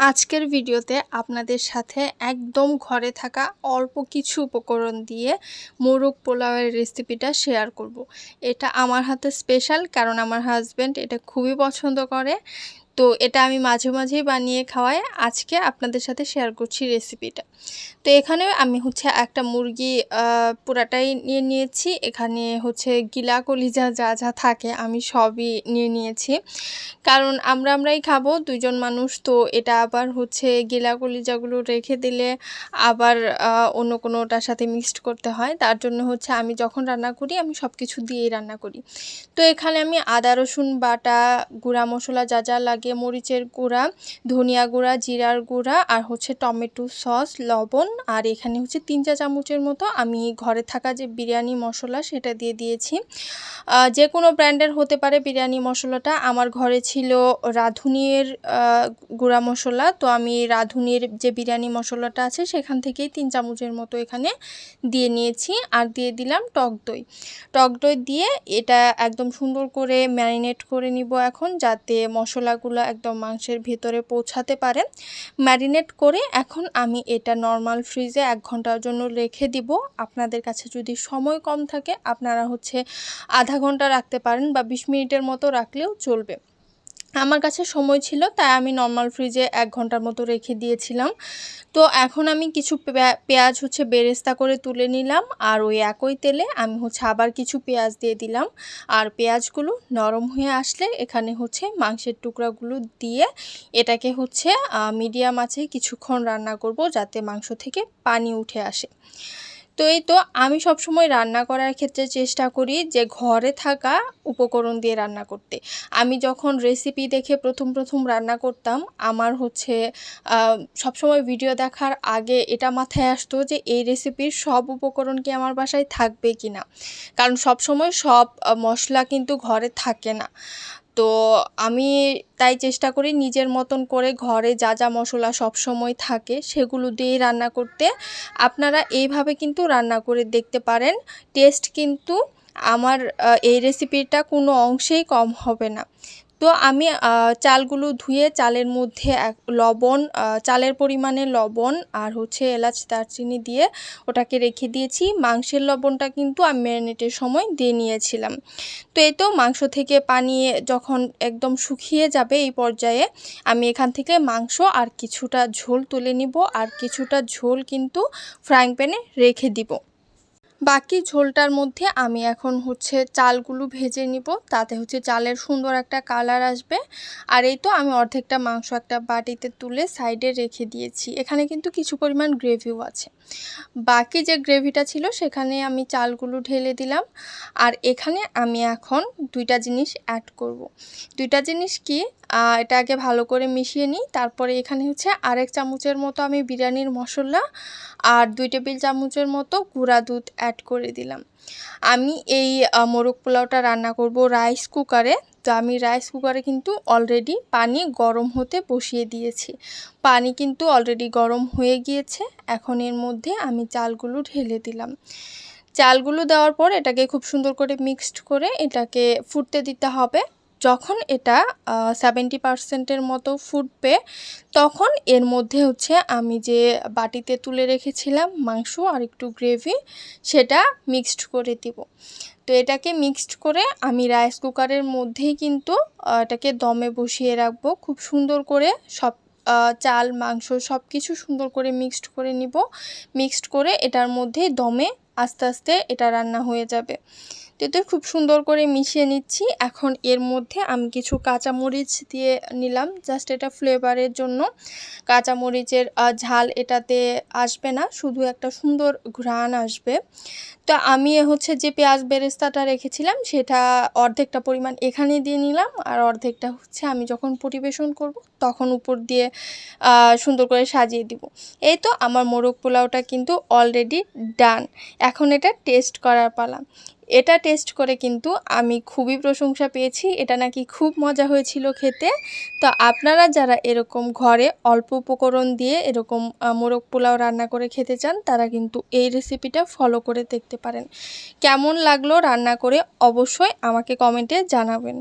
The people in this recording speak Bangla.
আজকের ভিডিওতে আপনাদের সাথে একদম ঘরে থাকা অল্প কিছু উপকরণ দিয়ে মোরগ পোলাওয়ের রেসিপিটা শেয়ার করব। এটা আমার হাতে স্পেশাল কারণ আমার হাজব্যান্ড এটা খুবই পছন্দ করে। তো এটা আমি মাঝে মাঝেই বানিয়ে খাওয়াই। আজকে আপনাদের সাথে শেয়ার করছি রেসিপিটা তো এখানে আমি হচ্ছে একটা মুরগি পুরাটাই নিয়ে নিয়েছি। এখানে হচ্ছে গিলা কলিজা যা যা থাকে আমি সবই নিয়ে নিয়েছি। কারণ আমরা আমরাই খাব, দুইজন মানুষ, তো এটা আবার হচ্ছে গিলা কলিজাগুলো রেখে দিলে আবার অন্য কোনোটার সাথে মিক্সড করতে হয়। তার জন্য হচ্ছে আমি যখন রান্না করি, আমি সব কিছু দিয়েই রান্না করি। তো এখানে আমি আদা, রসুন, বাটা, গুঁড়া মশলা যা যা লাগে, মরিচের গুঁড়া, ধনিয়া গুঁড়া, জিরার গুঁড়া আর হচ্ছে টমেটো সস লবণ আর এখানে হচ্ছে তিন চা চামচের মতো আমি ঘরে থাকা যে বিরিয়ানি মশলা সেটা দিয়ে দিয়েছি। যে কোনো ব্র্যান্ডের হতে পারে বিরিয়ানি মশলাটা। আমার ঘরে ছিল রাঁধুনির গুঁড়া মশলা। তো আমি রাঁধুনির যে বিরিয়ানি মশলাটা আছে সেখান থেকেই তিন চামচের মতো এখানে দিয়ে নিয়েছি আর দিয়ে দিলাম টক দই। টক দই দিয়ে এটা একদম সুন্দর করে ম্যারিনেট করে নিব এখন যাতে মশলাগুলো একদম মাংসের ভেতরে পৌঁছাতে পারে। ম্যারিনেট করে এখন আমি এটা নর্মাল ফ্রিজে এক ঘণ্টার জন্য রেখে দিব। আপনাদের কাছে যদি সময় কম থাকে, আপনারা হচ্ছে আধা ঘণ্টা রাখতে পারেন বা বিশ মিনিটের মতো রাখলেও চলবে। আমার কাছে সময় ছিল, তাই আমি নর্মাল ফ্রিজে এক ঘণ্টার মতো রেখে দিয়েছিলাম। তো এখন আমি কিছু পেঁয়াজ হচ্ছে বেরেস্তা করে তুলে নিলাম, আর ওই একই তেলে আমি হচ্ছে আবার কিছু পেঁয়াজ দিয়ে দিলাম। আর পেঁয়াজগুলো নরম হয়ে আসলে এখানে হচ্ছে মাংসের টুকরাগুলো দিয়ে এটাকে হচ্ছে মিডিয়াম আছে কিছুক্ষণ রান্না করব, যাতে মাংস থেকে পানি উঠে আসে। তো এই তো আমি সবসময় রান্না করার ক্ষেত্রে চেষ্টা করি যে ঘরে থাকা উপকরণ দিয়ে রান্না করতে। আমি যখন রেসিপি দেখে প্রথম প্রথম রান্না করতাম, আমার হচ্ছে সবসময় ভিডিও দেখার আগে এটা মাথায় আসতো যে এই রেসিপির সব উপকরণ কি আমার বাসায় থাকবে কি না কারণ সবসময় সব মশলা কিন্তু ঘরে থাকে না। তো আমি তাই চেষ্টা করি নিজের মতন করে ঘরে যা যা মশলা সবসময় থাকে সেগুলো দিয়েই রান্না করতে। আপনারা এইভাবে কিন্তু রান্না করে দেখতে পারেন। টেস্ট কিন্তু আমার এই রেসিপিটা কোনো অংশেই কম হবে না। তো আমি চালগুলো ধুয়ে চালের মধ্যে এক, লবণ চালের পরিমাণে লবণ আর হচ্ছে এলাচ, দারচিনি দিয়ে ওটাকে রেখে দিয়েছি। মাংসের লবণটা কিন্তু আমি ম্যারিনেটের সময় দিয়ে নিয়েছিলাম। তো এই তো মাংস থেকে পানি যখন একদম শুকিয়ে যাবে এই পর্যায়ে, আমি এখান থেকে মাংস আর কিছুটা ঝোল তুলে নিব। আর কিছুটা ঝোল কিন্তু ফ্রাইং প্যানে রেখে দিব। বাকি ঝোলটার মধ্যে আমি এখন হচ্ছে চালগুলো ভেজে নিব। তাতে হচ্ছে চালের সুন্দর একটা কালার আসবে। আর এই তো আমি অর্ধেকটা মাংস একটা বাটিতে তুলে সাইডে রেখে দিয়েছি। এখানে কিন্তু কিছু পরিমাণ গ্রেভিও আছে। বাকি যে গ্রেভিটা ছিল সেখানে আমি চালগুলো ঢেলে দিলাম। আর এখানে আমি এখন দুইটা জিনিস অ্যাড করব। দুইটা জিনিস কি? এটা আগে ভালো করে মিশিয়ে নিই। তারপরে এখানে হচ্ছে আরেক চামচের মতো আমি বিরিয়ানির মশলা আর দুই টেবিল চামচের মতো গুঁড়া দুধ অ্যাড করে দিলাম। আমি এই মোরগ পোলাওটা রান্না করব রাইস কুকারে তো আমি রাইস কুকারে কিন্তু অলরেডি পানি গরম হতে বসিয়ে দিয়েছি। পানি কিন্তু অলরেডি গরম হয়ে গিয়েছে। এখন এর মধ্যে আমি চালগুলো ঢেলে দিলাম। চালগুলো দেওয়ার পর এটাকে খুব সুন্দর করে মিক্সড করে এটাকে ফুটতে দিতে হবে। যখন এটা সেভেন্টি পারসেন্টের মতো ফুটবে, তখন এর মধ্যে হচ্ছে আমি যে বাটিতে তুলে রেখেছিলাম মাংস আর একটু গ্রেভি সেটা মিক্সড করে দিব। তো এটাকে মিক্সড করে আমি রাইস কুকারের মধ্যেই কিন্তু এটাকে দমে বসিয়ে রাখব। খুব সুন্দর করে সব চাল, মাংস সব কিছু সুন্দর করে মিক্সড করে নিব। মিক্সড করে এটার মধ্যে দমে আস্তে আস্তে এটা রান্না হয়ে যাবে। তো এটা খুব সুন্দর করে মিশিয়ে নিচ্ছি। এখন এর মধ্যে আমি কিছু কাঁচামরিচ দিয়ে নিলাম জাস্ট এটা ফ্লেভারের জন্য। কাঁচামরিচের ঝাল এটাতে আসবে না, শুধু একটা সুন্দর ঘ্রাণ আসবে। তো আমি হচ্ছে যে পেঁয়াজ বেরেস্তাটা রেখেছিলাম সেটা অর্ধেকটা পরিমাণ এখানে দিয়ে নিলাম আর অর্ধেকটা হচ্ছে আমি যখন পরিবেশন করব তখন উপর দিয়ে সুন্দর করে সাজিয়ে দিব। এই তো আমার মোরগ পোলাওটা কিন্তু অলরেডি ডান এখন এটা টেস্ট করার পালা। এটা টেস্ট করে কিন্তু আমি খুবই প্রশংসা পেয়েছি। এটা নাকি খুব মজা হয়েছিল খেতে। তো আপনারা যারা এরকম ঘরে অল্প উপকরণ দিয়ে এরকম মোরগ পোলাও রান্না করে খেতে চান, তারা কিন্তু এই রেসিপিটা ফলো করে দেখতে পারেন। কেমন লাগল রান্না করে অবশ্যই আমাকে কমেন্টে জানাবেন।